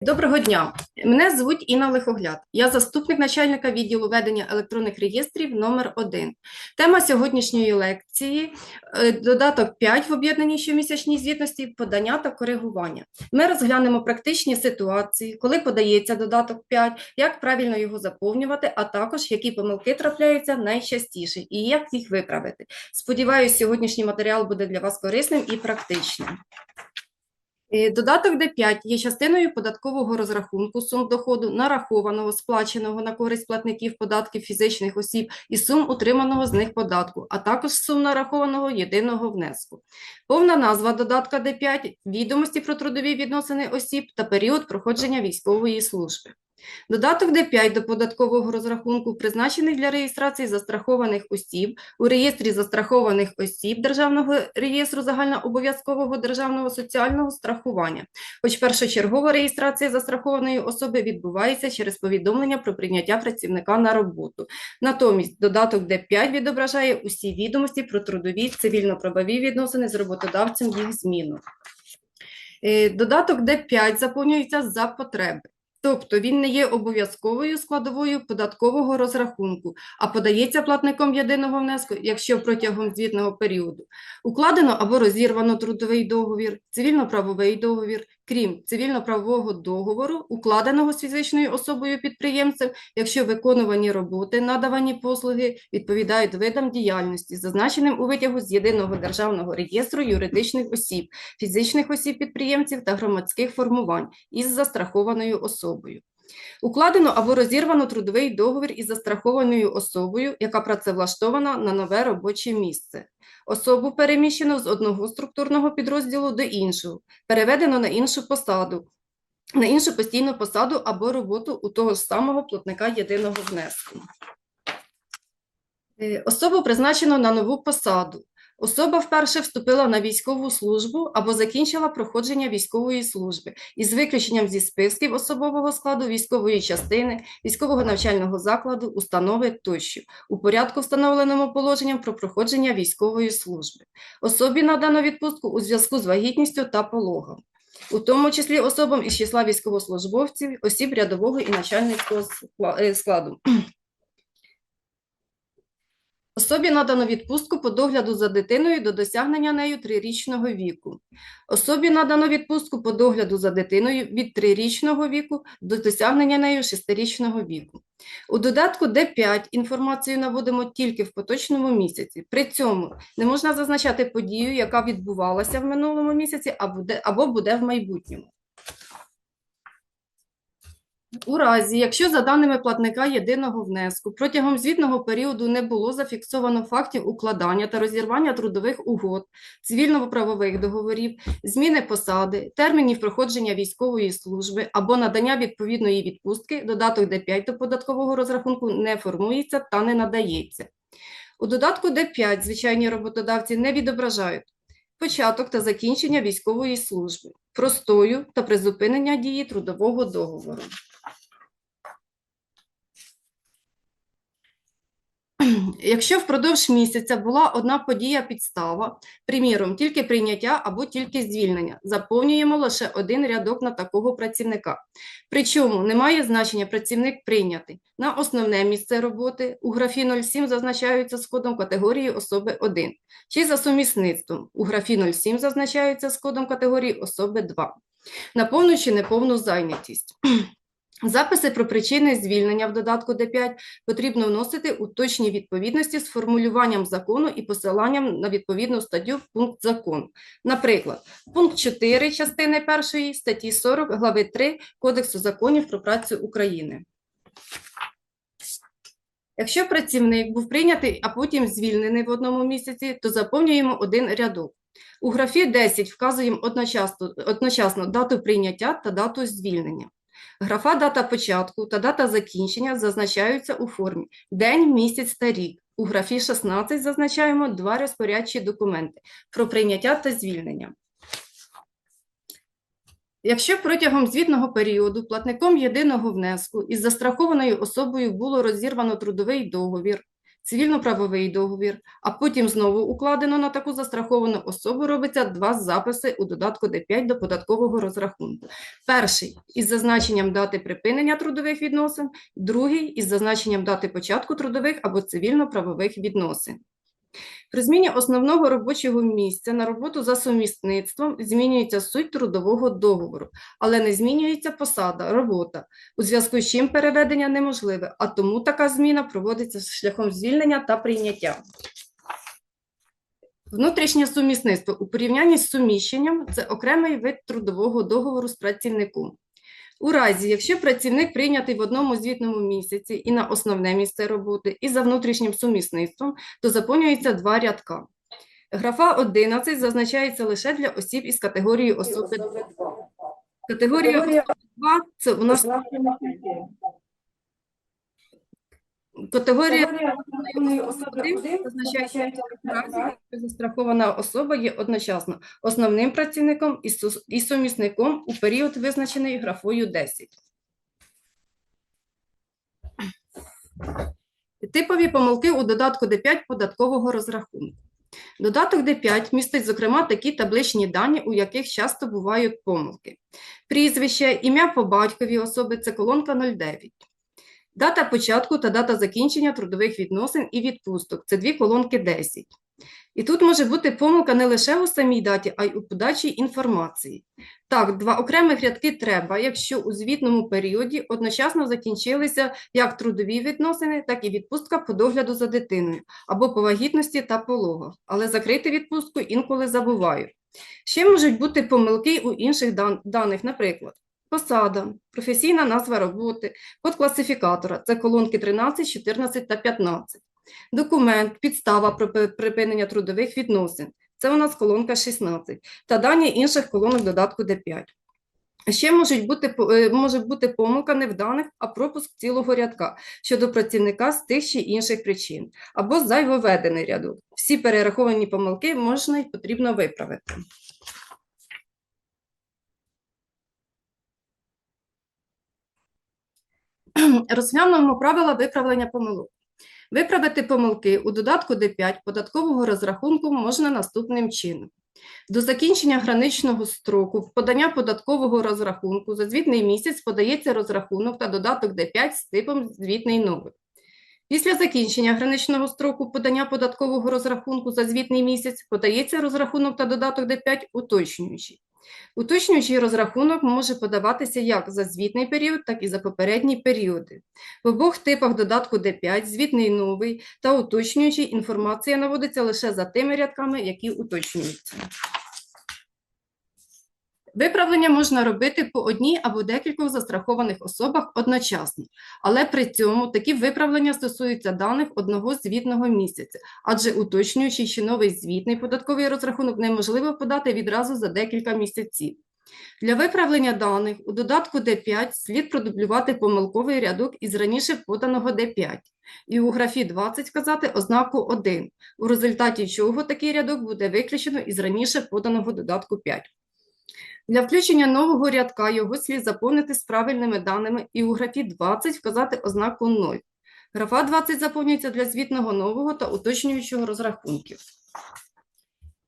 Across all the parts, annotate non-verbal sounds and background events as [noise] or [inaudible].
Доброго дня. Мене звуть Інна Лихогляд. Я заступник начальника відділу ведення електронних реєстрів номер 1 Тема сьогоднішньої лекції е, додаток 5 в об'єднаній щомісячній звітності, подання та коригування. Ми розглянемо практичні ситуації, коли подається додаток 5, як правильно його заповнювати, а також які помилки трапляються найчастіше і як їх виправити. Сподіваюсь, сьогоднішній матеріал буде для вас корисним і практичним. Е, Додаток Д5 є частиною податкового розрахунку сум доходу, нарахованого, сплаченого на користь платників податків фізичних осіб і сум утриманого з них податку, а також сум нарахованого єдиного внеску. Повна назва додатка Д5 – відомості про трудові відносини осіб та період проходження військової служби. Додаток Д5 до податкового розрахунку призначений для реєстрації застрахованих осіб у реєстрі застрахованих осіб Державного реєстру загальнообов'язкового державного соціального страхування. Хоч першочергова реєстрація застрахованої особи відбувається через повідомлення про прийняття працівника на роботу. Натомість додаток Д5 відображає усі відомості про трудові цивільно-правові відносини з роботодавцем їх зміну. Е, Додаток Д5 заповнюється за потреби. Тобто він не є обов'язковою складовою податкового розрахунку, а подається платником єдиного внеску, якщо протягом звітного періоду. Укладено або розірвано трудовий договір, цивільно-правовий договір, крім цивільно-правового договору, укладеного з фізичною особою підприємцем, якщо виконувані роботи, надавані послуги відповідають видам діяльності, зазначеним у витягу з єдиного державного реєстру юридичних осіб, фізичних осіб підприємців та громадських формувань із застрахованою особою. Укладено або розірвано трудовий договір із застрахованою особою, яка працевлаштована на нове робоче місце. Особу переміщено з одного структурного підрозділу до іншого, переведено на іншу посаду, на іншу постійну посаду або роботу у того ж самого платника єдиного внеску. Е, Особу призначено на нову посаду. Особа вперше вступила на військову службу або закінчила проходження військової служби із виключенням зі списків особового складу військової частини, військового навчального закладу, установи тощо, у порядку, встановленому положенням про проходження військової служби. Особі надано відпустку у зв'язку з вагітністю та пологом, у тому числі особам із числа військовослужбовців, осіб рядового і начальницького е, складу. Особі надано відпустку по догляду за дитиною до досягнення нею трирічного віку. Особі надано відпустку по догляду за дитиною від трирічного віку до досягнення нею шестирічного віку. У додатку Д5 інформацію наводимо тільки в поточному місяці. При цьому не можна зазначати подію, яка відбувалася в минулому місяці або буде, в майбутньому. У разі, якщо за даними платника єдиного внеску протягом звітного періоду не було зафіксовано фактів укладання та розірвання трудових угод, цивільно-правових договорів, зміни посади, термінів проходження військової служби або надання відповідної відпустки, додаток Д5 до податкового розрахунку не формується та не надається. У додатку Д5 звичайні роботодавці не відображають початок та закінчення військової служби, простою та призупинення дії трудового договору. Якщо впродовж місяця була одна подія підстава, приміром, тільки прийняття або тільки звільнення, заповнюємо лише один рядок на такого працівника. Причому немає значення працівник прийнятий. На основне місце роботи у графі 07 зазначаються з кодом категорії особи 1, чи за сумісництвом у графі 07 зазначаються з кодом категорії особи 2. На повну чи неповну зайнятість. Записи про причини звільнення в додатку Д5 потрібно вносити у точній відповідності з формулюванням закону і посиланням на відповідну статтю пункт закону. Наприклад, пункт 4 частини 1 статті 40 глави 3 Кодексу законів про працю України. Якщо працівник був прийнятий, а потім звільнений в одному місяці, то заповнюємо один рядок. У графі 10 вказуємо одночасно, одночасно дату прийняття та дату звільнення. Графа дата початку та дата закінчення зазначаються у формі день, місяць та рік. У графі 16 зазначаємо два розпорядчі документи про прийняття та звільнення. Якщо протягом звітного періоду платником єдиного внеску із застрахованою особою було розірвано трудовий договір, цивільно-правовий договір, а потім знову укладено на таку застраховану особу, робиться два записи у додатку Д5 до податкового розрахунку. Перший із зазначенням дати припинення трудових відносин, другий із зазначенням дати початку трудових або цивільно-правових відносин. При зміні основного робочого місця на роботу за сумісництвом змінюється суть трудового договору, але не змінюється посада, робота, у зв'язку з чим переведення неможливе, а тому така зміна проводиться шляхом звільнення та прийняття. Внутрішнє сумісництво у порівнянні з суміщенням це окремий вид трудового договору з працівником. У разі, якщо працівник прийнятий в одному звітному місяці і на основне місце роботи, і за внутрішнім сумісництвом, то заповнюється два рядка. Графа 11 зазначається лише для осіб із категорії особи 2. Категорія особи 2 – це у нас категорія особи 1 зазначається в застрахована особа є одночасно основним працівником і сумісником у період, визначений графою 10. Типові помилки у додатку Д5 податкового розрахунку. Додаток Д5 містить, зокрема, такі табличні дані, у яких часто бувають помилки. Прізвище, ім'я по батькові особи – це колонка 09. Дата початку та дата закінчення трудових відносин і відпусток – це дві колонки 10. І тут може бути помилка не лише у самій даті, а й у подачі інформації. Так, два окремих рядки треба, якщо у звітному періоді одночасно закінчилися як трудові відносини, так і відпустка по догляду за дитиною або по вагітності та пологах, але закрити відпустку інколи забувають. Ще можуть бути помилки у інших дан- даних, наприклад, посада, професійна назва роботи, код класифікатора – це колонки 13, 14 та 15. Документ, підстава припинення трудових відносин. Це у нас колонка 16. Та дані інших колонок додатку Д5. Ще можуть бути, е, може бути помилка не в даних, а пропуск цілого рядка щодо працівника з тих чи інших причин, або зайвовведений рядок. Всі перераховані помилки можна і потрібно виправити. [clears throat] Розглянемо правила виправлення помилок. Виправити помилки у додатку Д5 податкового розрахунку можна наступним чином. До закінчення граничного строку подання податкового розрахунку за звітний місяць подається розрахунок та додаток Д5 з типом звітний новий. Після закінчення граничного строку подання податкового розрахунку за звітний місяць подається розрахунок та додаток Д5 уточнюючий. Уточнюючий розрахунок може подаватися як за звітний період, так і за попередні періоди. В обох типах додатку Д5, звітний новий та уточнюючий інформація наводиться лише за тими рядками, які уточнюються. Виправлення можна робити по одній або декількох застрахованих особах одночасно, але при цьому такі виправлення стосуються даних одного звітного місяця, адже уточнюючий чи новий звітний податковий розрахунок неможливо подати відразу за декілька місяців. Для виправлення даних у додатку Д5 слід продублювати помилковий рядок із раніше поданого Д5 і у графі 20 вказати ознаку 1, у результаті чого такий рядок буде виключено із раніше поданого додатку 5. Для включення нового рядка його слід заповнити з правильними даними і у графі 20 вказати ознаку 0. Графа 20 заповнюється для звітного нового та уточнюючого розрахунків.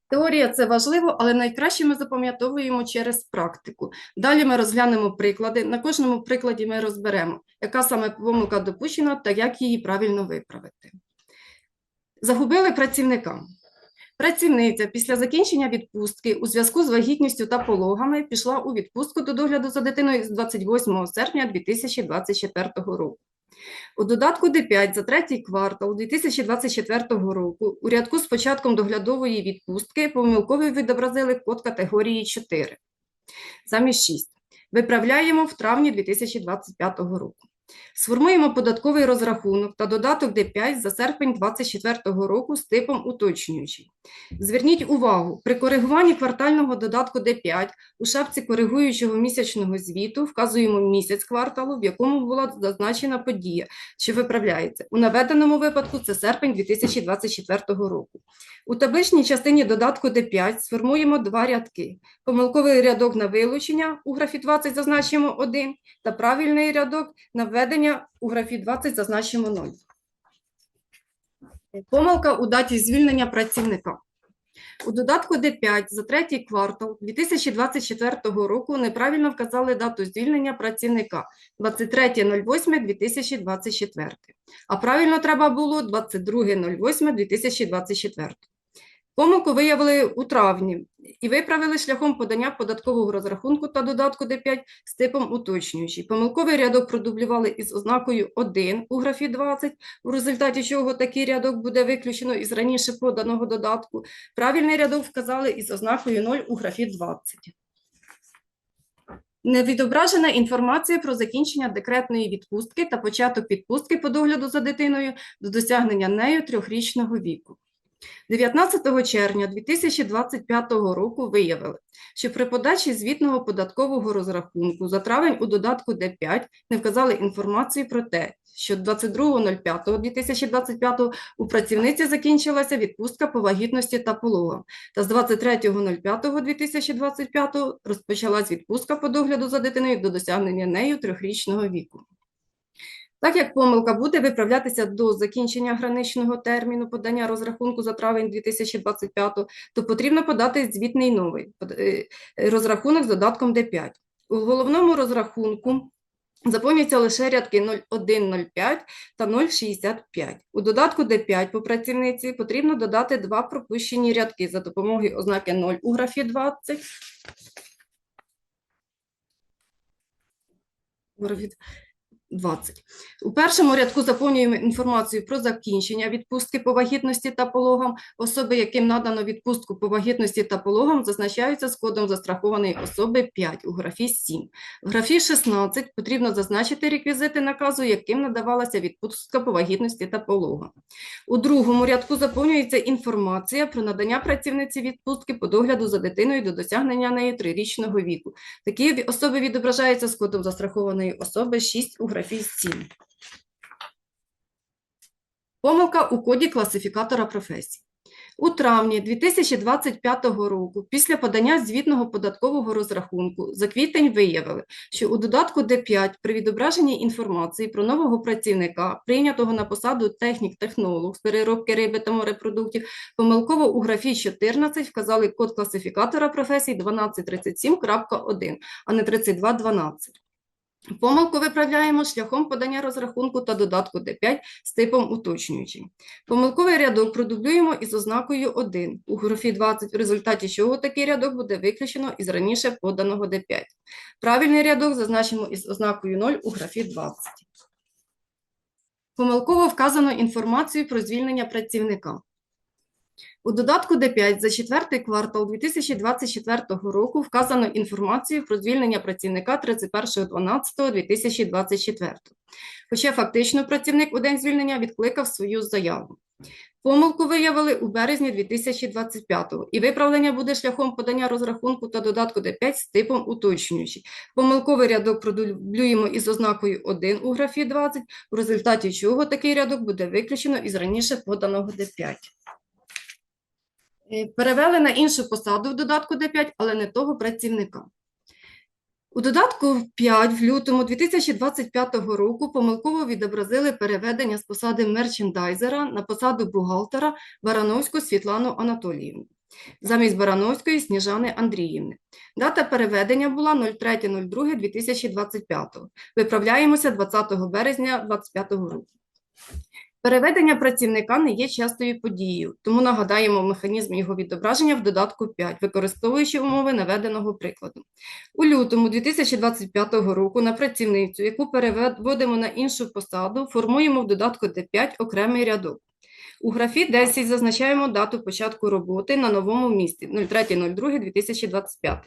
Теорія це важливо, але найкраще ми запам'ятовуємо через практику. Далі ми розглянемо приклади. На кожному прикладі ми розберемо, яка саме помилка допущена та як її правильно виправити. Загубили працівника. Працівниця після закінчення відпустки у зв'язку з вагітністю та пологами пішла у відпустку до догляду за дитиною з 28 серпня 2024 року. У додатку Д5 за третій квартал 2024 року у рядку з початком доглядової відпустки помилково відобразили код категорії 4 замість 6. Виправляємо в травні 2025 року. Сформуємо податковий розрахунок та додаток Д5 за серпень 2024 року з типом уточнюючий. Зверніть увагу, при коригуванні квартального додатку Д5 у шапці коригуючого місячного звіту вказуємо місяць кварталу, в якому була зазначена подія, що виправляється. У наведеному випадку це серпень 2024 року. У табличній частині додатку Д5 сформуємо два рядки. Помилковий рядок на вилучення у графі 20 зазначимо 1 та правильний рядок на введення у графі 20 зазначимо 0. Помилка у даті звільнення працівника. У додатку Д5 за третій квартал 2024 року неправильно вказали дату звільнення працівника 23.08.2024, а правильно треба було 22.08.2024. Помилку виявили у травні і виправили шляхом подання податкового розрахунку та додатку Д5 з типом уточнюючий. Помилковий рядок продублювали із ознакою 1 у графі 20, в результаті чого такий рядок буде виключено із раніше поданого додатку. Правильний рядок вказали із ознакою 0 у графі 20. Не відображена інформація про закінчення декретної відпустки та початок відпустки по догляду за дитиною до досягнення нею трьохрічного віку. 19 червня 2025 року виявили, що при подачі звітного податкового розрахунку за травень у додатку Д5 не вказали інформацію про те, що 22.05.2025 у працівниці закінчилася відпустка по вагітності та пологам, та з 23.05.2025 розпочалась відпустка по догляду за дитиною до досягнення нею трьохрічного віку. Так як помилка буде виправлятися до закінчення граничного терміну подання розрахунку за травень 2025, то потрібно подати звітний новий е, розрахунок з додатком Д5. У головному розрахунку заповнюються лише рядки 0105 та 065. У додатку Д5 по працівниці потрібно додати два пропущені рядки за допомогою ознаки 0 у графі 20. У 20. У першому рядку заповнюємо інформацію про закінчення відпустки по вагітності та пологам. Особи, яким надано відпустку по вагітності та пологам, зазначаються з кодом застрахованої особи 5 у графі 7. В графі 16 потрібно зазначити реквізити наказу, яким надавалася відпустка по вагітності та пологам. У другому рядку заповнюється інформація про надання працівниці відпустки по догляду за дитиною до досягнення нею трирічного віку. Такі особи відображаються з кодом застрахованої особи 6 у графі 7. Помилка у коді класифікатора професій. У травні 2025 року, після подання звітного податкового розрахунку, за квітень виявили, що у додатку Д5 при відображенні інформації про нового працівника, прийнятого на посаду технік-технолог з переробки риби та морепродуктів, помилково у графі 14 вказали код класифікатора професій 1237.1, а не 3212. Помилку виправляємо шляхом подання розрахунку та додатку Д5 з типом уточнюючий. Помилковий рядок продублюємо із ознакою 1 у графі 20, в результаті чого такий рядок буде виключено із раніше поданого Д5. Правильний рядок зазначимо із ознакою 0 у графі 20. Помилково вказано інформацію про звільнення працівника. У додатку Д5 за четвертий квартал 2024 року вказано інформацію про звільнення працівника 31.12.2024, хоча фактично працівник у день звільнення відкликав свою заяву. Помилку виявили у березні 2025-го, і виправлення буде шляхом подання розрахунку та додатку Д5 з типом уточнюючий. Помилковий рядок продублюємо із ознакою 1 у графі 20, в результаті чого такий рядок буде виключено із раніше поданого Д5. Е, Перевели на іншу посаду в додатку Д5, але не того працівника. У додатку 5 в лютому 2025 року помилково відобразили переведення з посади мерчендайзера на посаду бухгалтера Барановську Світлану Анатоліївну замість Барановської Сніжани Андріївни. Дата переведення була 03.02.2025. Виправляємося 20 березня 2025 року. Переведення працівника не є частою подією, тому нагадаємо механізм його відображення в додатку 5, використовуючи умови наведеного прикладу. У лютому 2025 року на працівницю, яку переводимо на іншу посаду, формуємо в додатку Д5 окремий рядок. У графі 10 зазначаємо дату початку роботи на новому місці 03.02.2025.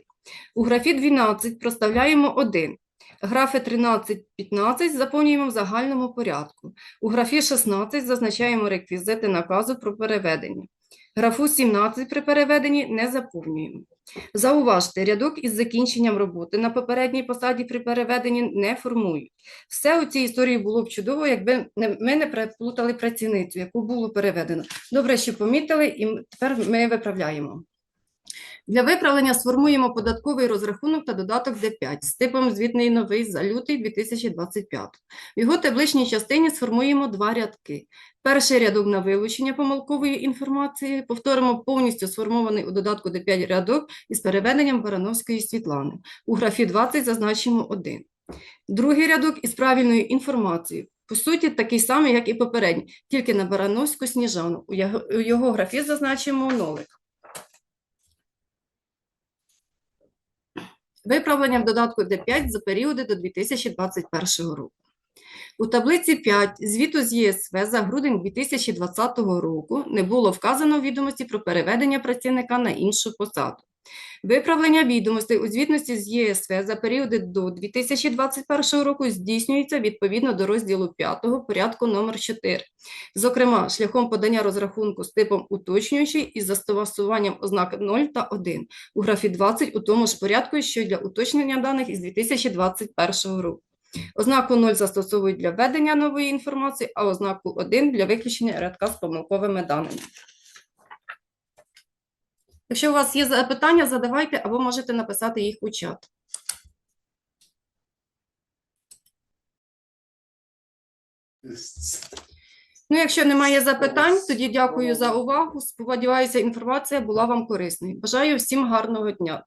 У графі 12 проставляємо 1. Графи 13-15 заповнюємо в загальному порядку. У графі 16 зазначаємо реквізити наказу про переведення. Графу 17 при переведенні не заповнюємо. Зауважте, рядок із закінченням роботи на попередній посаді при переведенні не формують. Все у цій історії було б чудово, якби ми не переплутали працівницю, яку було переведено. Добре, що помітили, і тепер ми виправляємо. Для виправлення сформуємо податковий розрахунок та додаток Д5 з типом звітний новий за лютий 2025. В його табличній частині сформуємо два рядки. Перший рядок на вилучення помилкової інформації. Повторимо повністю сформований у додатку Д5 рядок із переведенням Барановської Світлани. У графі 20 зазначимо 1. Другий рядок із правильною інформацією. По суті, такий самий, як і попередній, тільки на Барановську Сніжану. У його, графі зазначимо нолик. Виправлення в додатку Д5 за періоди до 2021 року. У таблиці 5 звіту з ЄСВ за грудень 2020 року не було вказано відомості про переведення працівника на іншу посаду. Виправлення відомостей у звітності з ЄСВ за періоди до 2021 року здійснюється відповідно до розділу 5 порядку номер 4, зокрема, шляхом подання розрахунку з типом уточнюючий із застосуванням ознак 0 та 1 у графі 20 у тому ж порядку, що для уточнення даних із 2021 року. Ознаку 0 застосовують для введення нової інформації, а ознаку 1 для виключення рядка з помилковими даними. Якщо у вас є запитання, задавайте або можете написати їх у чат. Ну, якщо немає запитань, тоді дякую за увагу. Сподіваюся, інформація була вам корисною. Бажаю всім гарного дня.